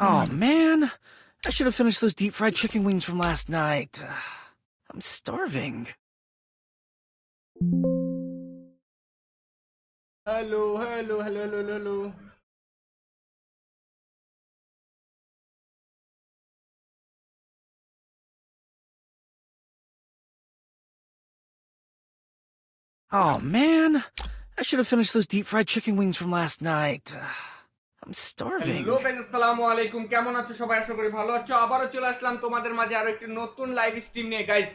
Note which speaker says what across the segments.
Speaker 1: Oh, man. I should have finished those deep fried chicken wings from last night. I'm starving.
Speaker 2: Hello, hello, hello, hello, hello.
Speaker 1: Oh, man. I should have finished those deep fried chicken wings from last night. I'm starving.
Speaker 2: Hello guys আসসালামু আলাইকুম কেমন আছো সবাই? আশা করি ভালো আছো। চলে আসলাম তোমাদের মাঝে আরও একটি নতুন লাইভ স্ট্রিম নিয়ে। গাইস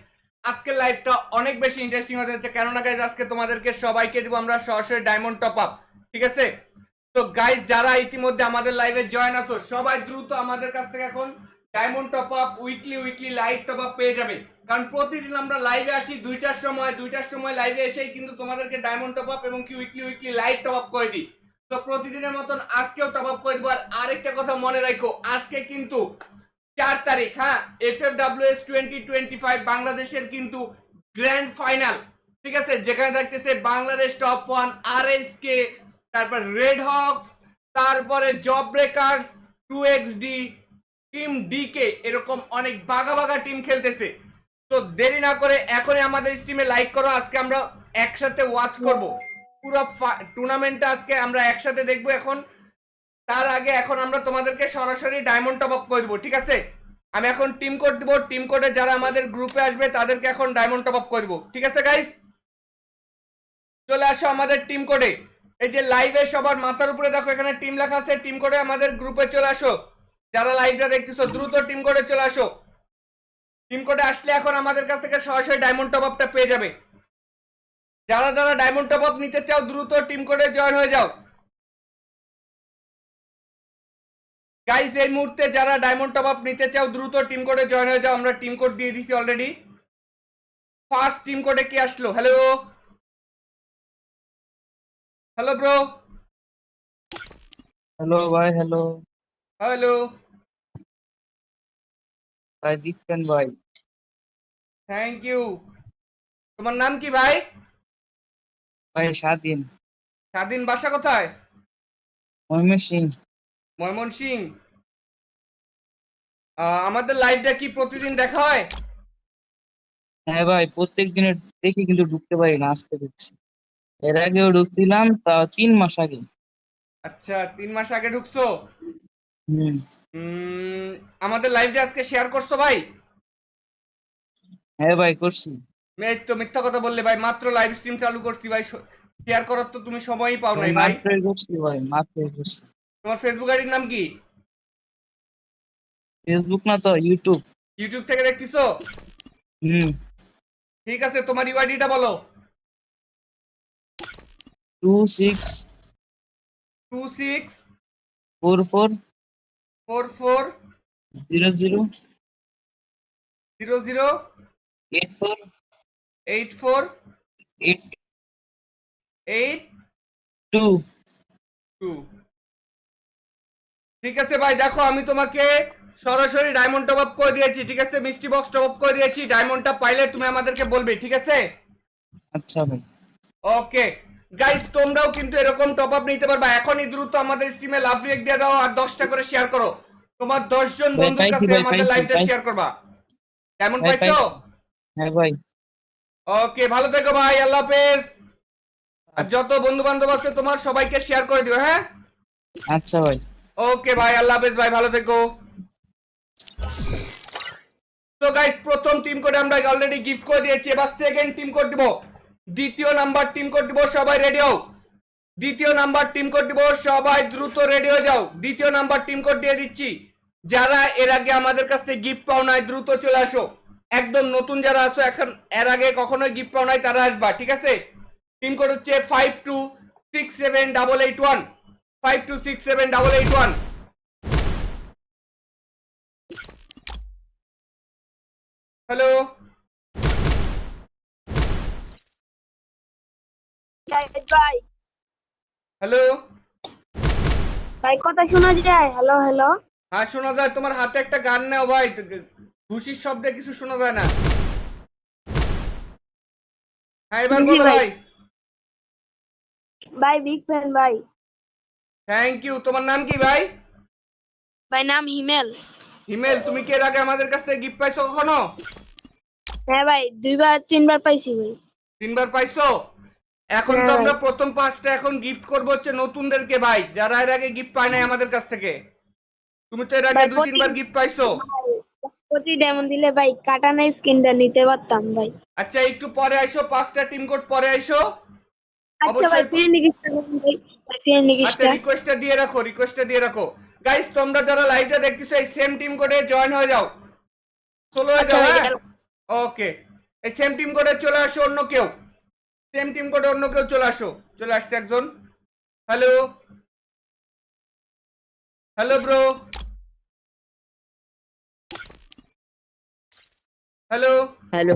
Speaker 2: আজকের লাইভটা অনেক বেশি ইন্টারেস্টিং হতে যাচ্ছে। কেননা গাইস আজকে তোমাদেরকে সবাইকে দিব আমরা সরাসরি ডায়মন্ড টপ আপ ঠিক আছে? তো গাইস যারা ইতিমধ্যে আমাদের লাইভে জয়েন আছো সবাই দ্রুত আমাদের কাছ থেকে এখন diamond top up weekly weekly live top up পেয়ে যাবে। কারণ প্রতিদিন আমরা লাইভে আসি দুইটার সময় দুইটার সময় লাইভে এসেই কিন্তু তোমাদেরকে ডায়মন্ড টপ আপ এবং কি weekly weekly live top up করে দিই। তো প্রতিদিনের মতন আজকেও টপ আপ করে আর আরেকটা কথা মনে রাখো, আজকে কিন্তু চার তারিখ হ্যাঁ? F F W S twenty twenty five বাংলাদেশের কিন্তু গ্র্যান্ড ফাইনাল ঠিক আছে? যেখানে থাকতেছে Bangladesh top one R S K তারপর রেড হকস তারপরে Job Breakers two X D team D K এরকম অনেক বাঘা বাঘা টিম খেলতেছে। তো দেরি না করে এখনই আমাদের স্ট্রিমে লাইক করো, আজকে আমরা একসাথে ওয়াচ করব। পুরো টুর্নামেন্টটা আজকে আমরা একসাথে দেখব এখন। তার আগে এখন আমরা তোমাদেরকে সরাসরি ডায়মন্ড টপ আপ করে দেবো, ঠিক আছে? আমি এখন টিম কোড দিব টিম কোডে যারা আমাদের গ্রুপে আসবে তাদেরকে এখন ডায়মন্ড টপ আপ করে দেবো, ঠিক আছে গাইস চলে আসো আমাদের টিম কোডে এই যে লাইভে সবার মাথার উপরে দেখো, এখানে টিম লেখা আছে টিম কোডে আমাদের গ্রুপে চলে আসো। যারা লাইভটা দেখতেছো, দ্রুত টিম কোডে চলে আসো। টিম কোডে আসলে এখন আমাদের কাছ থেকে সরাসরি ডায়মন্ড টপ আপটা পেয়ে যাবে। যারা যারা ডায়মন্ড টপ আপ নিতে চাও দ্রুত টিম কোডে জয়েন হয়ে যাও। গাইস এই মুহূর্তে যারা ডায়মন্ড টপ আপ নিতে চাও দ্রুত টিম কোডে জয়েন হয়ে যাও। আমরা টিম কোড দিয়ে দিছি অলরেডি ফার্স্ট টিম কোডে কি আসলো? হ্যালো হ্যালো ব্রো
Speaker 3: হ্যালো ভাই হ্যালো
Speaker 2: হ্যালো
Speaker 3: ভাই দিচ্ছেন ভাই
Speaker 2: থ্যাংক ইউ তোমার নাম কি ভাই
Speaker 3: ভাই স্বাধীন।
Speaker 2: স্বাধীন বাসা কোথায়?
Speaker 3: ময়মনসিং
Speaker 2: ময়মন সিং আমাদের লাইভটা কি প্রতিদিন দেখা হয়?
Speaker 3: হ্যাঁ ভাই প্রত্যেক দিনের দেখি কিন্তু ঢুকতে পারি না আসতে ঢুকছি। এর আগেও ঢুকছিলাম তা তিন মাস আগে।
Speaker 2: আচ্ছা তিন মাস আগে ঢুকছো? আমাদের লাইভটা আজকে শেয়ার করছ ভাই?
Speaker 3: হ্যাঁ ভাই করছি।
Speaker 2: তো মিথ্যা কথা বললে ভাই মাত্র লাইভ স্ট্রিম চালু করছি ভাই শেয়ার করার তো তুমি সময়ই পাও নাই ভাই। তোমার ফেসবুক আইডির নাম কি?
Speaker 3: ফেসবুক না তো ইউটিউব
Speaker 2: ইউটিউব থেকে দেখতেছো?
Speaker 3: হুম।
Speaker 2: ঠিক আছে তোমার ইউআইডিটা বলো।
Speaker 3: Two six
Speaker 2: two six
Speaker 3: four four
Speaker 2: four four
Speaker 3: zero zero
Speaker 2: zero zero
Speaker 3: eight four
Speaker 2: eight four
Speaker 3: eight
Speaker 2: eight
Speaker 3: two
Speaker 2: two ঠিক আছে ভাই দেখো আমি তোমাকে সরাসরি ডায়মন্ড টপ আপ করে দিয়েছি ঠিক আছে? মিষ্টি বক্স টপ আপ করে দিয়েছি ডায়মন্ডটা পাইলে তুমি আমাদেরকে বলবে ঠিক আছে?
Speaker 3: আচ্ছা ভাই।
Speaker 2: ওকে। গাইস তোমরাও কিন্তু এরকম টপ আপ নিতে পারবা। এখনই দ্রুত আমাদের স্ট্রিমে লাভ রেক দিয়ে দাও আর দশটা করে শেয়ার করো। তোমার দশ জন
Speaker 3: ভাই,
Speaker 2: বন্ধুর কাছে আমাদের লাইভটা শেয়ার করবা।
Speaker 3: ভাই,
Speaker 2: পাইছো?
Speaker 3: হ্যাঁ ভাই।
Speaker 2: ওকে ভালো থেকো ভাই আল্লাহ হাফেজ। আর যত বন্ধু বান্ধব আছে তোমার সবাইকে শেয়ার করে দিও হ্যাঁ?
Speaker 3: আচ্ছা ভাই।
Speaker 2: ওকে ভাই আল্লাহ হাফেজ ভাই ভালো থেকো। তো গাইস প্রথম টিম কোড আমরা অলরেডি গিফট করে দিয়েছি এবার সেকেন্ড টিম কোড দিব। দ্বিতীয় নাম্বার টিম কোড দিব সবাই রেডি হও। দ্বিতীয় নাম্বার টিম কোড দিব সবাই দ্রুত রেডি হয়ে যাও। দ্বিতীয় নাম্বার টিম কোড দিয়ে দিচ্ছি। যারা এর আগে আমাদের কাছ থেকে গিফট পাও নাই দ্রুত চলে আসো। একদম নতুন যারা আসো এখন এর আগে কখনোই গিফট পাও নাই তারা আসবা ঠিক আছে? টিম কোড হচ্ছে five two six seven double eight one five two six seven double eight one hello
Speaker 4: ভাই
Speaker 2: হ্যালো
Speaker 4: ভাই কথা শোনা যায়। হ্যালো হ্যালো
Speaker 2: হ্যাঁ শোনা যায়। তোমার হাতে একটা গান নাও ভাই। খুশির শব্দে কিছু শোনা যায় না। হ্যাঁ এবার বলো
Speaker 4: ভাই। বিগ ফ্যান ভাই।
Speaker 2: থ্যাংক ইউ তোমার নাম কি ভাই?
Speaker 4: ভাই নাম হিমেল।
Speaker 2: হিমেল তুমি কি এর আগে আমাদের কাছ থেকে গিফট পাইছো কখনো?
Speaker 4: হ্যাঁ ভাই দুইবার তিনবার পাইছি ভাই।
Speaker 2: তিনবার পাইছো? এখন তো
Speaker 4: হ্যাঁ।
Speaker 2: আমরা প্রথম পাঁচটা এখন গিফট করব হচ্ছে নতুনদেরকে ভাই যারা এর আগে গিফট পায় নাই আমাদের কাছ থেকে। তুমি তো এর আগে দুই তিনবার গিফট পাইছো।
Speaker 4: প্রতি ডেমন দিলে ভাই কাটানো স্কিনটা নিতে পারতাম ভাই।
Speaker 2: আচ্ছা একটু পরে আইসো পাঁচটা টিম কোড পরে আইসো।
Speaker 4: আচ্ছা ভাই ফ্রেন্ড রিকোয়েস্টটা
Speaker 2: রিকোয়েস্টটা দিয়ে রাখো রিকোয়েস্টটা দিয়ে রাখো। গাইস তোমরা যারা লাইভটা দেখতেছো এই সেম টিম কোডে জয়েন হয়ে যাও। চলো হয়ে
Speaker 4: আচ্ছা
Speaker 2: যাও হ্যাঁ? ওকে এই সেম টিম কোডে চলে আসো অন্য কেউ। সেম টিম কোডে অন্য কেউ চলে আসো। চলে আসছে একজন। Hello hello bro hello?
Speaker 5: Hello.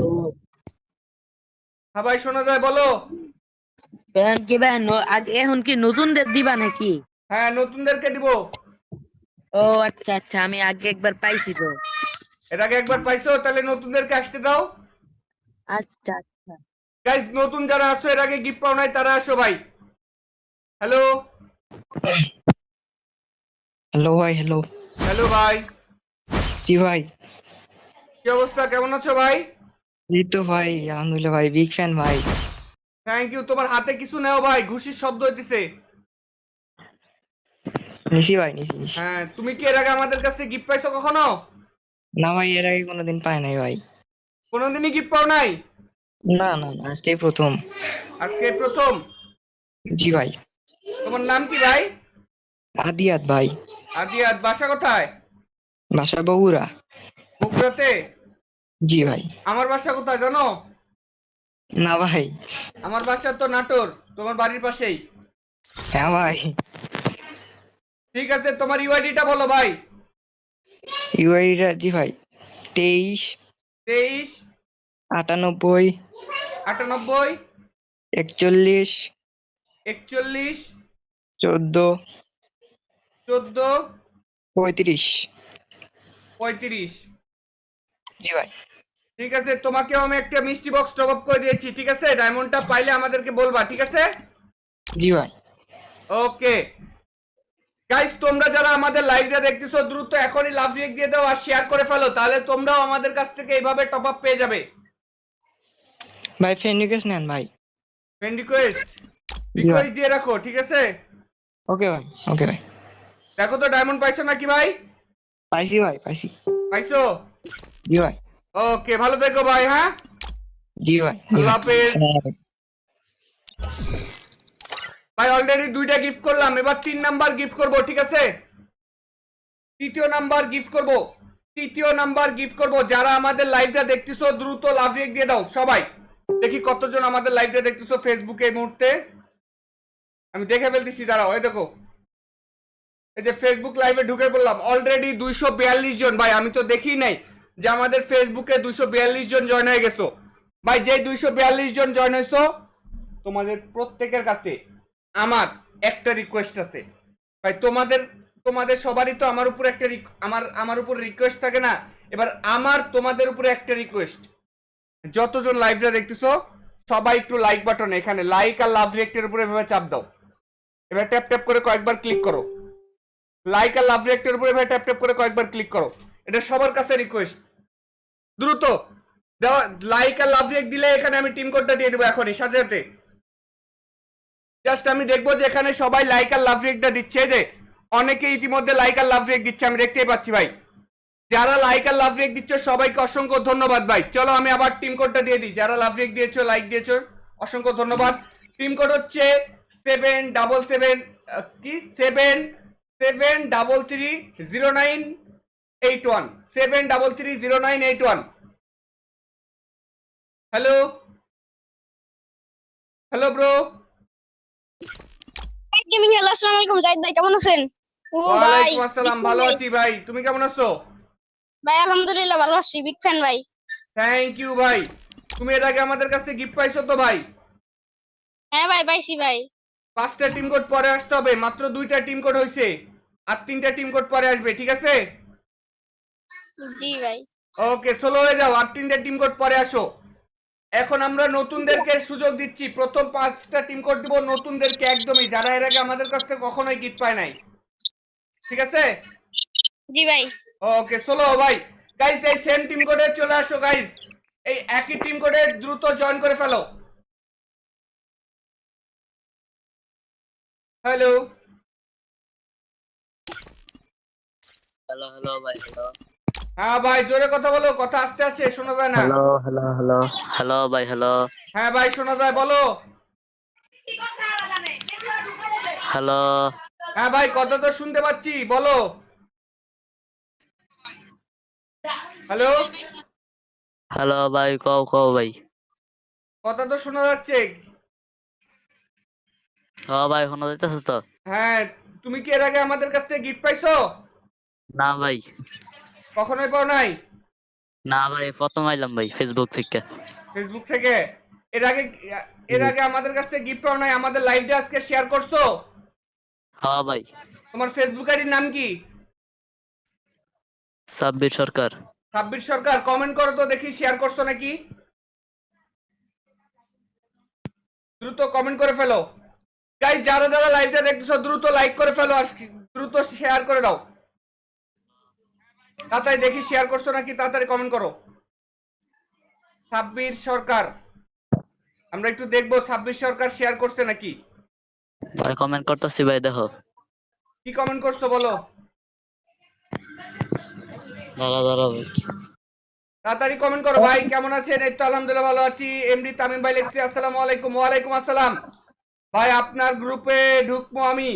Speaker 2: হ্যাঁ ভাই শোনা যায় বলো?
Speaker 5: এখন কি ভাই ন- আগ- এখন কি নতুনদের দিবা নাকি?
Speaker 2: হ্যাঁ নতুনদেরকে দিব।
Speaker 5: ও আচ্ছা আচ্ছা আমি আগে একবার পাইছি তো।
Speaker 2: এর আগে একবার পাইছো তাহলে নতুনদেরকে আসতে দাও।
Speaker 5: আচ্ছা আচ্ছা।
Speaker 2: গাইজ নতুন যারা আসো এর আগে গিফট পাও নাই তারা আসো ভাই। হ্যালো?
Speaker 6: হ্যালো ভাই হ্যালো।
Speaker 2: হ্যালো ভাই।
Speaker 6: জি ভাই।
Speaker 2: কি অবস্থা? কেমন আছো ভাই?
Speaker 6: এই তো ভাই আলহামদুলিল্লাহ ভাই বিগ ফ্যান ভাই।
Speaker 2: থ্যাংক ইউ তোমার হাতে কিছু নেও ভাই ঘুষির শব্দ হইতেছে।
Speaker 6: নিশি ভাই নিশি নিশি
Speaker 2: হ্যাঁ তুমি কি এর আগে আমাদের কাছ থেকে গিফট পাইছো কখনো?
Speaker 6: না ভাই এর আগে কোনোদিন পাই নাই ভাই।
Speaker 2: কোনোদিনই গিফট পাও নাই?
Speaker 6: না না না আজকে প্রথম।
Speaker 2: আজকে প্রথম?
Speaker 6: জি ভাই।
Speaker 2: তোমার নাম কি ভাই?
Speaker 6: আদিয়াত ভাই।
Speaker 2: আদিয়াত বাসা কোথায়?
Speaker 6: বাসা বগুড়া।
Speaker 2: বগুড়াতে?
Speaker 6: জি ভাই।
Speaker 2: আমার বাসা কোথায় জানো?
Speaker 6: না ভাই।
Speaker 2: আমার বাসা তো নাটোর তোমার বাড়ির পাশেই।
Speaker 6: হ্যাঁ ভাই।
Speaker 2: ঠিক আছে তোমার ইউআইডিটা বলো ভাই।
Speaker 6: ইউআইডিটা জি ভাই তেইশ
Speaker 2: তেইশ
Speaker 6: আটানব্বই
Speaker 2: আটানব্বই
Speaker 6: একচল্লিশ
Speaker 2: একচল্লিশ
Speaker 6: চোদ্দ
Speaker 2: চোদ্দ
Speaker 6: পঁয়ত্রিশ।
Speaker 2: পঁয়ত্রিশ।
Speaker 6: জি ভাই
Speaker 2: ঠিক আছে তোমাকেও আমি একটা মিষ্টি বক্স টপ আপ করে দিয়েছি ঠিক আছে? ডায়মন্ডটা পাইলে আমাদেরকে বলবা ঠিক আছে?
Speaker 6: জি ভাই।
Speaker 2: ওকে গাইস তোমরা যারা আমাদের লাইভটা দেখতেছো দ্রুত এখনই লাভ রিয়েক্ট দিয়ে দাও আর শেয়ার করে ফেলো তাহলে তোমরাও আমাদের কাছ থেকে এইভাবে টপ আপ পেয়ে যাবে।
Speaker 6: ভাই ফ্রেন্ড রিকোয়েস্ট নেন ভাই।
Speaker 2: ফ্রেন্ড রিকোয়েস্ট রিকোয়েস্ট দিয়ে রাখো ঠিক আছে?
Speaker 6: ওকে ভাই ওকে ভাই।
Speaker 2: দেখো তো ডায়মন্ড পাইছো নাকি ভাই?
Speaker 6: পাইছি ভাই পাইছি।
Speaker 2: পাইছো?
Speaker 6: জি ভাই।
Speaker 2: ওকে ভালো থেকো ভাই হ্যাঁ?
Speaker 6: জি ভাই
Speaker 2: আল্লাহ। হাফেজ। ভাই অলরেডি দুইটা গিফট করলাম এবার তিন নাম্বার গিফট করব ঠিক আছে? তৃতীয় নাম্বার গিফট করব তৃতীয় নাম্বার গিফট করব। যারা আমাদের লাইভটা দেখতেছো দ্রুত লাভ রেক দিয়ে দাও সবাই। দেখি কতজন আমাদের লাইভটা দেখতেছো ফেসবুকে এই মুহূর্তে। আমি দেখে ফেলতেছি দাঁড়াও এই দেখো। এই যে ফেসবুক লাইভে ঢুকে পড়লাম অলরেডি দুইশো বিয়াল্লিশ জন ভাই আমি তো দেখি নাই। যে আমাদের ফেসবুকে দুইশো বিয়াল্লিশ জন জয়েন হয়ে গেছো। ভাই যে দুইশো বিয়াল্লিশ জন জয়েন হয়েছো, তোমাদের প্রত্যেকের কাছে আমার একটা রিকোয়েস্ট আছে। ভাই, তোমাদের তোমাদের সবারই তো আমার উপর একটা আমার আমার উপর রিকোয়েস্ট থাকে না। এবার আমার, তোমাদের উপরে একটা রিকোয়েস্ট যতজন লাইভটা দেখতেছো, সবাই একটু লাইক বাটন এখানে লাইক আর লাভ রিয়েক্টের উপরে এভাবে চাপ দাও। এবার ট্যাপ ট্যাপ করে কয়েকবার ক্লিক করো। লাইক আর লাভ রিয়েক্টের উপরে এভাবে ট্যাপ ট্যাপ করে কয়েকবার ক্লিক করো। এটা সবার কাছে রিকোয়েস্ট দ্রুত। লাইক আর লাভ দিলে এখানে আমি টিম কোডটা দিয়ে দেবো এখনই সাথে সাথে জাস্ট আমি দেখব যে এখানে সবাই লাইক আর লাভ রেকটা দিচ্ছে যে অনেকে ইতিমধ্যে লাইক আর লাভ রেক দিচ্ছে, আমি দেখতেই পাচ্ছি ভাই। যারা লাইক আর লাভ রেক দিচ্ছ, সবাইকে অসংখ্য ধন্যবাদ ভাই। চলো আমি আবার টিম কোডটা দিয়ে দিই। যারা লাভ রেক দিয়েছ লাইক দিয়েছ, অসংখ্য ধন্যবাদ। টিম কোড হচ্ছে সেভেন ডাবল সেভেন কি? Seven seven double three zero nine eight one seven double three zero nine eight one hello hello bro
Speaker 4: gaming hello আসসালামু আলাইকুম জাহিদ ভাই কেমন আছেন? ও ভাই
Speaker 2: ওয়ালাইকুম আসসালাম ভালো আছি ভাই। তুমি কেমন আছো?
Speaker 4: ভাই আলহামদুলিল্লাহ ভালো আছি বিগ ফ্যান ভাই।
Speaker 2: থ্যাংক ইউ ভাই। তুমি এর আগে আমাদের কাছে গিফট পাইছো তো ভাই?
Speaker 4: হ্যাঁ ভাই পাইছি ভাই।
Speaker 2: পাঁচটা টিম কোড পরে আসতে হবে মাত্র দুইটা টিম কোড হয়েছে আর তিনটা টিম কোড পরে আসবে ঠিক আছে?
Speaker 4: জি ভাই।
Speaker 2: ওকে সোলো হয়ে যাও। আর তিনটা টিম কোড পরে আসো। এখন আমরা নতুনদেরকে সুযোগ দিচ্ছি। প্রথম পাঁচটা টিম কোড দিব নতুনদেরকে একদমই। যারা এর আগে আমাদের কাছ থেকে কখনোই গিফট পায় নাই। ঠিক আছে?
Speaker 4: জি ভাই।
Speaker 2: ওকে চলো ভাই। গাইস এই সেম টিম কোডে চলে আসো গাইস এই একই টিম কোডে দ্রুত জয়েন করে ফেলো। হ্যালো
Speaker 5: হ্যালো হ্যালো ভাই হ্যালো
Speaker 2: হ্যাঁ ভাই জোরে কথা বলো কথা আস্তে আসে শোনা যায় না।
Speaker 5: Hello hello hello. হ্যালো ভাই হ্যালো।
Speaker 2: হ্যাঁ ভাই শোনা যায় বলো।
Speaker 5: হ্যালো।
Speaker 2: হ্যাঁ ভাই কথা তো শুনতে পাচ্ছি বলো। হ্যালো।
Speaker 5: হ্যালো ভাই কও কও ভাই।
Speaker 2: কথা তো শোনা যাচ্ছে।
Speaker 5: হ ভাই শোনা যাইতেছে তো।
Speaker 2: হ্যাঁ তুমি কি এর আগে আমাদের কাছ থেকে গিফট পাইছো?
Speaker 5: না ভাই।
Speaker 2: কখনোই পাও নাই?
Speaker 5: না ভাই প্রথম আইলাম ভাই ফেসবুক থেকে।
Speaker 2: ফেসবুক থেকে? এর আগে এর আগে আমাদের কাছে গিফট পাও নাই আমাদের লাইভটা আজকে শেয়ার করছ?
Speaker 5: হ ভাই।
Speaker 2: তোমার ফেসবুক আইডির নাম কি?
Speaker 5: সাব্বির সরকার।
Speaker 2: সাব্বির সরকার কমেন্ট করো তো দেখি শেয়ার করছ নাকি? দ্রুত কমেন্ট করে ফেলো। গাইস যারা যারা লাইভটা দেখতেছো দ্রুত লাইক করে ফেলো আর দ্রুত শেয়ার করে দাও। তাড়াতাড়ি দেখি শেয়ার করছ নাকি তাড়াতাড়ি কমেন্ট করো। সাব্বির সরকার। আমরা একটু দেখব সাব্বির সরকার শেয়ার করছে নাকি।
Speaker 5: ভাই কমেন্ট করতেছি ভাই দেখো।
Speaker 2: কি কমেন্ট করছ বলো।
Speaker 5: দাঁড়া দাঁড়া
Speaker 2: তাড়াতাড়ি কমেন্ট করো ভাই কেমন আছেন? এই তো আলহামদুলিল্লাহ ভালো আছি। এমডি তামিম ভাই লেখছি আসসালামু আলাইকুম ওয়ালাইকুম আসসালাম। ভাই আপনার গ্রুপে ঢুকবো আমি।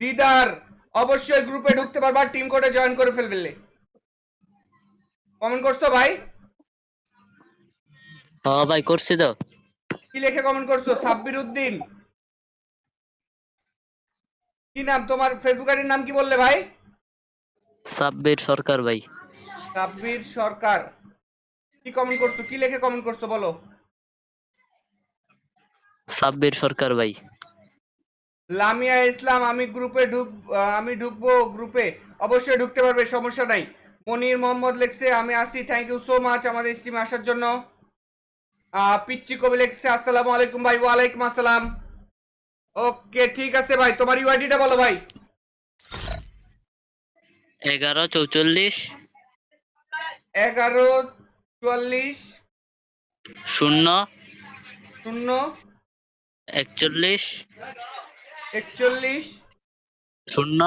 Speaker 2: দিদার অবশ্যই গ্রুপে ঢুকতে পারবা টিম কোডে জয়েন করে ফেলবে কমেন্ট করছ ভাই?
Speaker 5: হ ভাই করছি তো।
Speaker 2: কি লিখে কমেন্ট করছ? সাব্বির উদ্দিন। কি নাম তোমার? ফেসবুক আইডির নাম কি বললে ভাই?
Speaker 5: সাব্বির সরকার ভাই।
Speaker 2: সাব্বির সরকার। কি কমেন্ট করছ? কি লিখে কমেন্ট করছ বলো?
Speaker 5: সাব্বির সরকার ভাই।
Speaker 2: লামিয়া ইসলাম আমি গ্রুপে ঢুক আমি ঢুকবো গ্রুপে। অবশ্যই ঢুকতে পারবে সমস্যা নাই। মনির মোহাম্মদ লেখছে আমি আসি থ্যাংক ইউ সো মাচ আমাদের স্ট্রিমে আসার জন্য। পিচ্চি কবি লেখছে আসসালামু আলাইকুম ভাই ওয়ালাইকুম আসসালাম। ওকে ঠিক আছে ভাই তোমার ইউআইডিটা বলো ভাই।
Speaker 5: এগারো চৌচল্লিশ।
Speaker 2: এগারো চুয়াল্লিশ।
Speaker 5: শূন্য।
Speaker 2: শূন্য।
Speaker 5: একচল্লিশ।
Speaker 2: একচল্লিশ।
Speaker 5: শূন্য।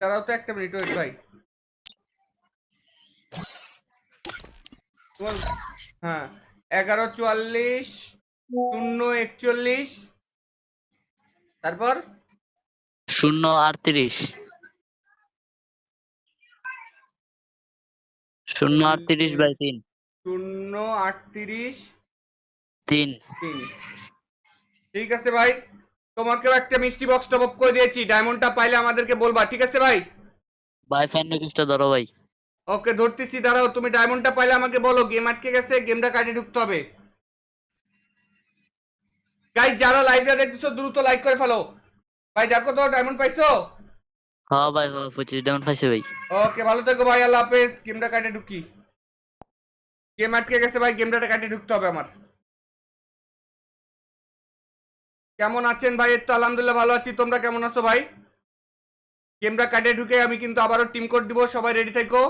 Speaker 2: তারাও তো একটা মিনিট ওয়েট ভাই। হ্যাঁ এগারো চুয়াল্লিশ শূন্য একচল্লিশ। তারপর?
Speaker 5: শূন্য আটত্রিশ। শূন্য আটত্রিশ বাই তিন।
Speaker 2: শূন্য আটত্রিশ।
Speaker 5: তিন।
Speaker 2: তিন। ঠিক আছে ভাই। তোমাকেও একটা মিষ্টি বক্স টপ আপ করে দিয়েছি। ডায়মন্ডটা পাইলে আমাদেরকে বলবা ঠিক আছে ভাই?
Speaker 5: বাই ফ্যান রিকোয়েস্টটা ধরো ভাই।
Speaker 2: ওকে ধরতেছি দাঁড়াও তুমি ডায়মন্ডটা পাইলে আমাকে বলো গেম আটকে গেছে গেমটা কাটিয়ে ঢুকতে হবে। গাইজ যারা লাইভটা দেখতেছো দ্রুত লাইক করে ফেলো। ভাই দেখো তো ডায়মন্ড পাইছো?
Speaker 5: হ ভাই হ পঁচিশ ডাউন পাইছে ভাই।
Speaker 2: ওকে ভালো থেকো ভাই আল্লাহ হাফেজ। গেমটা কাটিয়ে ঢুকি। গেম আটকে গেছে ভাই গেমটা কাটিয়ে ঢুকতে হবে আমার। কেমন আছেন ভাই? এই তো আলহামদুলিল্লাহ ভালো আছি। তোমরা কেমন আছো ভাই? গেমটা কাটিয়ে ঢুকে আমি কিন্তু আবারও টিম কোড দিব। সবাই রেডি থেকো।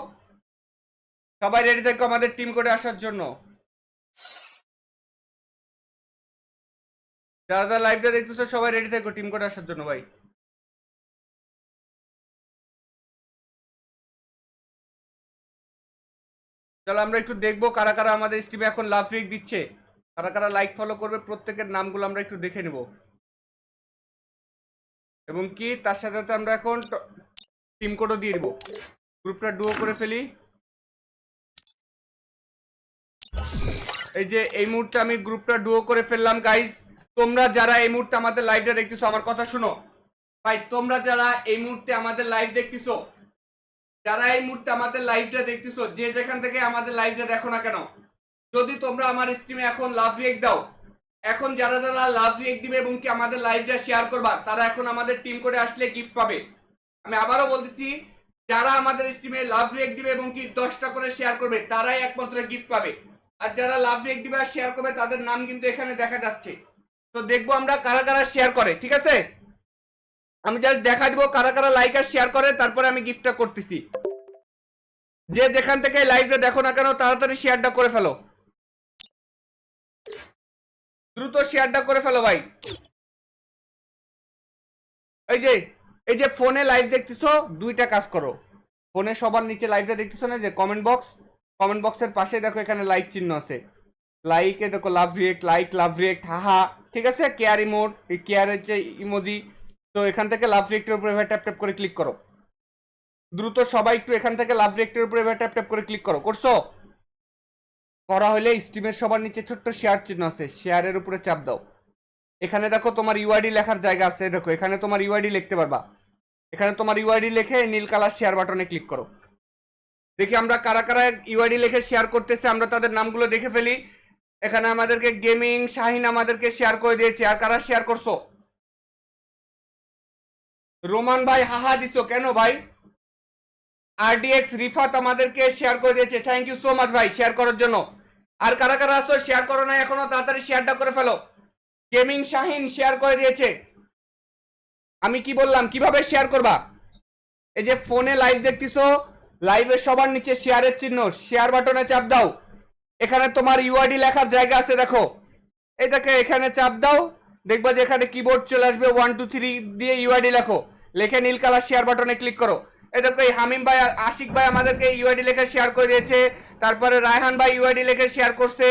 Speaker 2: সবাই রেডি থেকো আমাদের টিম কোডে আসার জন্য। যারা যারা লাইভটা দেখতেছো, সবাই রেডি থেকো টিম কোডে আসার জন্য ভাই। চলো আমরা একটু দেখব কারা কারা আমাদের স্ট্রিমে এখন লাভ রিক দিচ্ছে। কারা কারা লাইক ফলো করবে প্রত্যেকের নামগুলো আমরা একটু দেখে নেব। এবং কি, তার সাথে সাথে আমরা এখন টিম কোডও দিয়ে দিব। গ্রুপটা ডুও করে ফেলি। এই যে, এই মুহূর্তে আমি গ্রুপটা ডুও করে ফেললাম গাইজ তোমরা যারা এই মুহূর্তে আমাদের লাইভটা দেখতেছো, আমার কথা শুনো। ভাই, তোমরা যারা এই মুহূর্তে আমাদের লাইভ দেখতেছো, যারা এই মুহূর্তে আমাদের লাইভটা দেখতেছো, যে যেখান থেকে আমাদের লাইভটা দেখো না কেন যদি তোমরা আমার স্ট্রিমে এখন লাভ রিয়েক্ট দাও, এখন যারা যারা লাভ রিয়েক্ট দিবে এবং কি আমাদের লাইভটা শেয়ার করবা, তারা এখন আমাদের টিম করে আসলে গিফট পাবে। আমি আবারও বলতেছি, যারা আমাদের স্ট্রিমে লাভ রিয়েক্ট দিবে এবং কি দশটা করে শেয়ার করবে, তারাই একমাত্র গিফট পাবে। আর যারা লাভ রিয়েক্ট দিবে আর শেয়ার করবে, তাদের নাম কিন্তু এখানে দেখা যাচ্ছে। তো দেখব আমরা কারা কারা শেয়ার করে, ঠিক আছে? আমি জাস্ট দেখা দিব কারা কারা লাইক আর শেয়ার করে, তারপরে আমি গিফটটা করতেছি। যে যেখান থেকে লাইভটা দেখো না কেন, তাড়াতাড়ি শেয়ারটা করে ফেলো। দ্রুত শেয়ারটা করে ফেলো ভাই। এই যে এই যে ফোনে লাইভ দেখতেছো, দুইটা কাজ করো। ফোনে সবার নিচে লাইভটা দেখতেছো না, যে কমেন্ট বক্স কমেন্ট বক্সের পাশে দেখো এখানে লাইক চিহ্ন আছে। লাইকে দেখো love react like love react হাহা ঠিক আছে? কেয়ার ইমোট কেয়ারের যে ইমোজি তো এখান থেকে লাভ রিয়েক্টের উপরে এভাবে ট্যাপ ট্যাপ করে ক্লিক করো। দ্রুত সবাই একটু এখান থেকে লাভ রিয়েক্টের উপরে এভাবে ট্যাপ ট্যাপ করে ক্লিক করো, করছ? করা হলে স্টিমের সবার নিচে ছোট্ট শেয়ার চিহ্ন আছে। শেয়ারের উপরে চাপ দাও। এখানে দেখো তোমার ইউআইডি লেখার জায়গা আছে। দেখো, এখানে তোমার ইউআইডি লিখতে পারবা। এখানে তোমার ইউআইডি লিখে নীল কালার শেয়ার বাটনে ক্লিক করো। দেখি আমরা কারা কারা ইউআইডি লিখে শেয়ার করতেছে, আমরা তাদের নামগুলো দেখে ফেলি। এখানে আমাদেরকে গেমিং শাহিন আমাদেরকে শেয়ার করে দিয়েছে। আর কারা শেয়ার করছ? রোমান ভাই হাহা দিছো কেন ভাই? আরডিএক্স রিফাত আমাদেরকে শেয়ার করে দিয়েছে। থ্যাংক ইউ সো মাচ ভাই শেয়ার করার জন্য। আর কারা কারা আছো শেয়ার করো না এখনও, তাড়াতাড়ি শেয়ারটা করে ফেলো। গেমিং শাহিন শেয়ার করে দিয়েছে। আমি কি বললাম, কীভাবে শেয়ার করবা? এই যে ফোনে লাইভ দেখতেছো লাইভের সবার নিচে শেয়ারের চিহ্ন শেয়ার বাটনে চাপ দাও। এখানে তোমার ইউআইডি লেখার জায়গা আছে, দেখো। এটাকে এখানে চাপ দাও। দেখবা যে এখানে কিবোর্ড চলে আসবে ওয়ান টু থ্রি দিয়ে ইউআইডি লেখো। লেখে নীল কালার শেয়ার বাটনে ক্লিক করো। এটা তো এই হামিম ভাই আশিক ভাই আমাদেরকে ইউআইডি লেখে শেয়ার করে দিয়েছে। তারপরে রায়হান ভাই ইউআইডি লেখে শেয়ার করছে।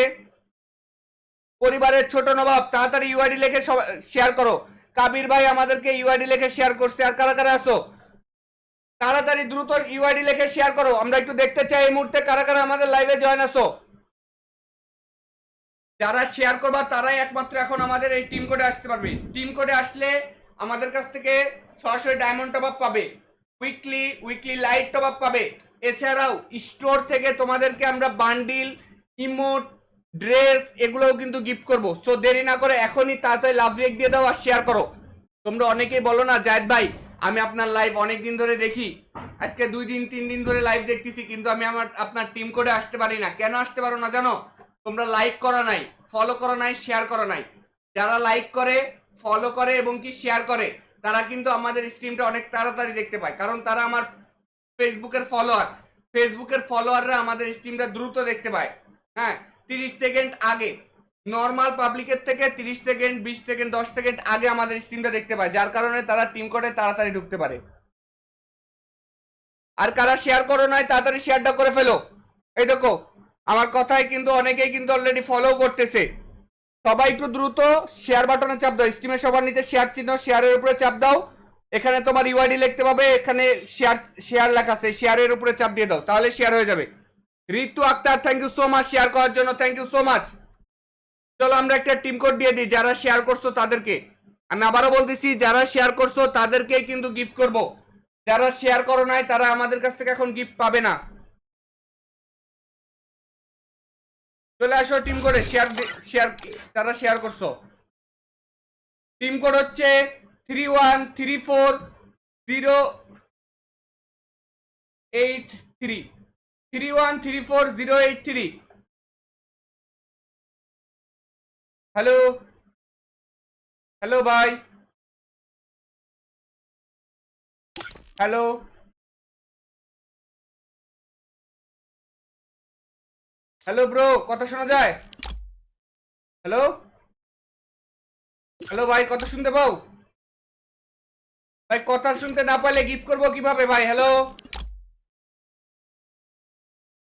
Speaker 2: পরিবারের ছোট নবাব, তাড়াতাড়ি ইউআইডি লেখে শেয়ার করো। কাবির ভাই আমাদেরকে ইউআইডি লেখে শেয়ার করছে। আর কারা কারা আসো তাড়াতাড়ি দ্রুত ইউআইডি লেখে শেয়ার করো। আমরা একটু দেখতে চাই এই মুহূর্তে কারা কারা আমাদের লাইভে জয়েন আসো যারা শেয়ার করবা, তারাই একমাত্র এখন আমাদের এই টিম কোডে আসতে পারবে। টিম কোডে আসলে আমাদের কাছ থেকে সরাসরি ডায়মন্ড টপ আপ পাবে। Weekly weekly light top up পাবে। এছাড়াও স্টোর থেকে তোমাদেরকে আমরা বান্ডিল ইমোট ড্রেস এগুলোও কিন্তু গিফট করব। সো দেরি না করে এখনই তাড়াতাড়ি লাভ রেক দিয়ে দাও আর শেয়ার করো। তোমরা অনেকেই বলো না, জায়দ ভাই, আমি আপনার লাইভ অনেক দিন ধরে দেখি। আজকে দুই দিন, তিন দিন ধরে লাইভ দেখতেছি, কিন্তু আমি আমার, আপনার টিম কোডে আসতে পারি না। কেন আসতে পারো না জানো? তোমরা লাইক করো নাই ফলো করো নাই শেয়ার করো নাই। যারা লাইক করে ফলো করে এবং কি শেয়ার করে তারা কিন্তু আমাদের স্ট্রিমটা অনেক তাড়াতাড়ি দেখতে পায়। কারণ তারা আমার ফেসবুকের ফলোয়ার ফেসবুকের ফলোয়াররা আমাদের স্ট্রিমটা দ্রুত দেখতে পায়। হ্যাঁ তিরিশ সেকেন্ড আগে। নর্মাল পাবলিকের থেকে তিরিশ সেকেন্ড বিশ সেকেন্ড দশ সেকেন্ড আগে আমাদের স্ট্রিমটা দেখতে পায়। যার কারণে তারা টিম কোডে তাড়াতাড়ি ঢুকতে পারে। আর কারা শেয়ার করো নয় তাড়াতাড়ি শেয়ারটা করে ফেলো। এই দেখো, আমার কথায় কিন্তু অনেকেই কিন্তু অলরেডি ফলো করতেছে। সবাই একটু দ্রুত শেয়ার বাটনে চাপ দাও স্টিমের সবার নিচে শেয়ার চিহ্ন শেয়ারের উপরে চাপ দাও। এখানে তোমার ইউআইডি লিখতে পাবে, এখানে শেয়ার শেয়ার লেখা আছে শেয়ারের উপরে চাপ দিয়ে দাও, তাহলে শেয়ার হয়ে যাবে। Ritu Akter thank you so much share করার জন্য থ্যাংক ইউ সো মাচ চলো আমরা একটা টিম কোড দিয়ে দিই, যারা শেয়ার করছ তাদেরকে। আমি আবারও বলতেছি, যারা শেয়ার করছ তাদেরকেই কিন্তু গিফট করব। যারা শেয়ার করো নাই, তারা আমাদের কাছ থেকে এখন গিফট পাবে না। চলে আসো টিম কোডে শেয়ার শেয়ার যারা শেয়ার করছ। টিম কোড হচ্ছে three one three four zero eight three three one three four zero eight three hello hello ভাই হ্যালো হ্যালো ব্রো, কথা শোনা যায়? হ্যালো? হ্যালো ভাই, কথা শুনতে পাও? ভাই, কথা শুনতে না পারলে গিফট করব কীভাবে ভাই? হ্যালো?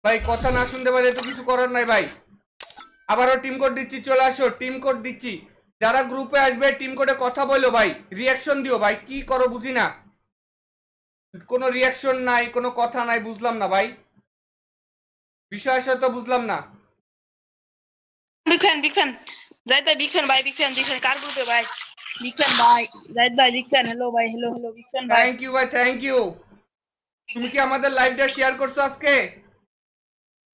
Speaker 2: ভাই, কথা না শুনতে পারলে তো কিছু করার নাই ভাই। আবারও টিম কোড দিচ্ছি, চলে আসো টিম কোড দিচ্ছি। যারা গ্রুপে আসবে টিম কোডে কথা বলো ভাই। রিয়াকশন দিও ভাই, কি করো বুঝি না। কোনো রিয়াকশন নাই, কোনো কথা নাই, বুঝলাম না ভাই। বিষয় তো বুঝলাম না।
Speaker 5: Big fan big fan Zahid ভাই বিগ ফ্যান ভাই বিগ ফ্যান বিগ ফ্যান কার গ্রুপে ভাই? বিগ ফ্যান ভাই। জাহিদ ভাই বিগ ফ্যান হ্যালো ভাই হ্যালো হ্যালো বিগ ফ্যান ভাই।
Speaker 2: থ্যাংক ইউ ভাই থ্যাংক ইউ তুমি কি আমাদের লাইভটা শেয়ার করছ আজকে?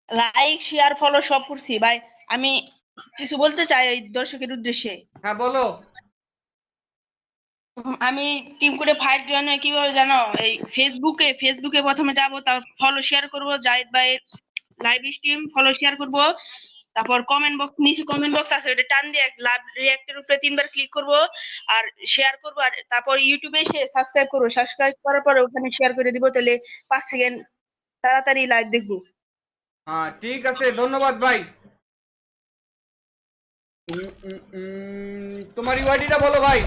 Speaker 5: লাইক শেয়ার ফলো সব করছি ভাই। আমি কিছু বলতে চাই এই দর্শকের উদ্দেশ্যে।
Speaker 2: হ্যাঁ বলো।
Speaker 5: আমি টিম করে ফাইট জয়েন হয়ে কীভাবে জানো? এই ফেসবুকে ফেসবুকে প্রথমে যাব তার ফলো শেয়ার করব। জাহিদ ভাইয়ের লাইভ স্ট্রিম ফলো শেয়ার করব। তারপর কমেন্ট বক্স নিচে কমেন্ট বক্স আছে ওটা টান দিয়ে লাভ রিয়াক্টের উপরে তিনবার ক্লিক করব আর শেয়ার করব। আর তারপর ইউটিউবে এসে সাবস্ক্রাইব করব। সাবস্ক্রাইব করার পরে ওখানে শেয়ার করে দিব তাহলে পাঁচ সেকেন্ড তাড়াতাড়ি লাইভ দেখব।
Speaker 2: হ্যাঁ ঠিক আছে ধন্যবাদ ভাই উম, উম, উম, তোমার ইউআইডিটা বলো ভাই।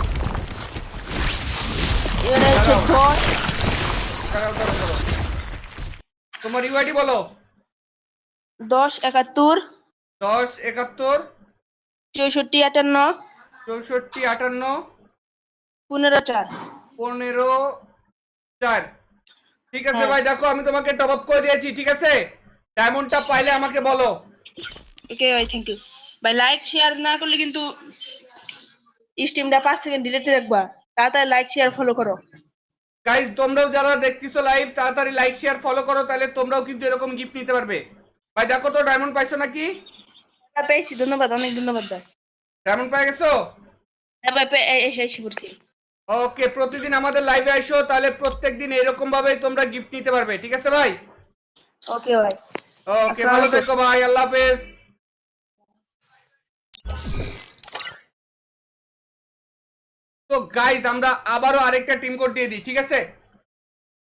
Speaker 2: তোমার ইউআইডি বলো।
Speaker 5: দশ একাত্তর।
Speaker 2: দশ একাত্তর।
Speaker 5: চৌষট্টি আটান্ন।
Speaker 2: চৌষট্টি আটান্ন।
Speaker 5: পনেরো চার।
Speaker 2: পনেরো চার। ঠিক আছে
Speaker 5: হ্যাঁ।
Speaker 2: ভাই দেখো আমি তোমাকে টপ আপ করে দিয়েছি ঠিক আছে? ডায়মন্ডটা পাইলে আমাকে বলো।
Speaker 5: ওকে ভাই থ্যাংক ইউ ভাই লাইক শেয়ার না করলে কিন্তু স্ট্রিমটা পাঁচ সেকেন্ড ডিলেট দেখবা। তাড়াতাড়ি লাইক শেয়ার ফলো করো।
Speaker 2: গাইজ তোমরাও যারা দেখতেছো লাইভ তাড়াতাড়ি লাইক শেয়ার ফলো করো তাহলে তোমরাও কিন্তু এরকম গিফট নিতে পারবে। ভাই দেখো তো ডায়মন্ড পাইছো নাকি?
Speaker 5: হ্যাঁ, পেয়েছি ধন্যবাদ অনেক ধন্যবাদ ভাই।
Speaker 2: ডায়মন্ড পাই গেছো?
Speaker 5: হ্যাঁ ভাই এসে এসে পড়ছি।
Speaker 2: ওকে প্রতিদিন আমাদের লাইভে আসো তাহলে প্রত্যেকদিন এরকম ভাবে তোমরা গিফট নিতে পারবে ঠিক আছে ভাই?
Speaker 5: ওকে ভাই।
Speaker 2: ওকে ভালো থেকো ভাই আল্লাহ হাফেজ। তো গাইজ আমরা আবারও আরেকটা টিম কোড দিয়ে দিই ঠিক আছে?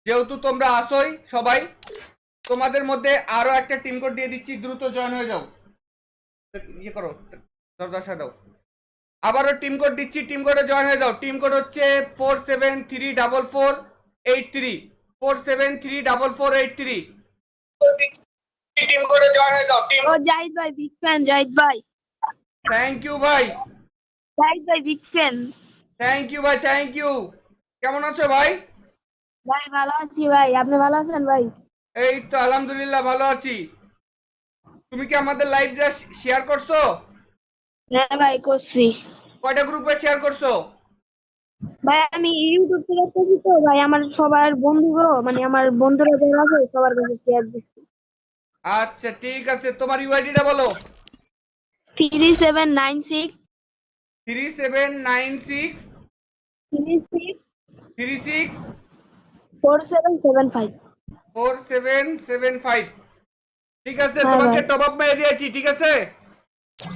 Speaker 2: যেহেতু তোমরা আসোই সবাই। তোমাদের মধ্যে আরও একটা টিম কোড দিয়ে দিচ্ছি দ্রুত জয়েন হয়ে যাও। ইয়ে করো দরদর্শা দাও আবারও টিম কোড দিচ্ছি টিম কোডে জয়েন হয়ে যাও। টিম কোড হচ্ছে four seven three double four eight three four seven three double four eight three team কোডে জয়েন হয়ে যাও টিম
Speaker 4: ও জাহিদ ভাই বিগ ফ্যান জাহিদ ভাই।
Speaker 2: থ্যাংক ইউ ভাই।
Speaker 4: জাহিদ ভাই বিগ ফ্যান
Speaker 2: থ্যাংক ইউ ভাই থ্যাংক ইউ কেমন আছো ভাই?
Speaker 4: ভাই ভালো আছি ভাই। আপনি ভালো আছেন ভাই?
Speaker 2: এই তো আলহামদুলিল্লাহ ভালো আছি। তুমি কি আমাদের লাইভটা শেয়ার করছ?
Speaker 4: হ্যাঁ ভাই করছি।
Speaker 2: কয়টা গ্রুপে শেয়ার করছ?
Speaker 4: ভাই আমি ইউটিউব থেকে করছি তো ভাই আমার সবার বন্ধুগুলো মানে আমার বন্ধুরা যারা আছে সবার কাছে শেয়ার দিচ্ছি।
Speaker 2: আচ্ছা ঠিক আছে তোমার ইউআইডিটা বলো।
Speaker 4: Three seven nine six
Speaker 2: three seven nine six
Speaker 4: three six
Speaker 2: three six
Speaker 4: four seven seven five
Speaker 2: four seven seven five ঠিক আছে?
Speaker 4: হ্যাঁ,
Speaker 2: তোমাকে। টপ আপ মেরে দিয়েছি ঠিক আছে?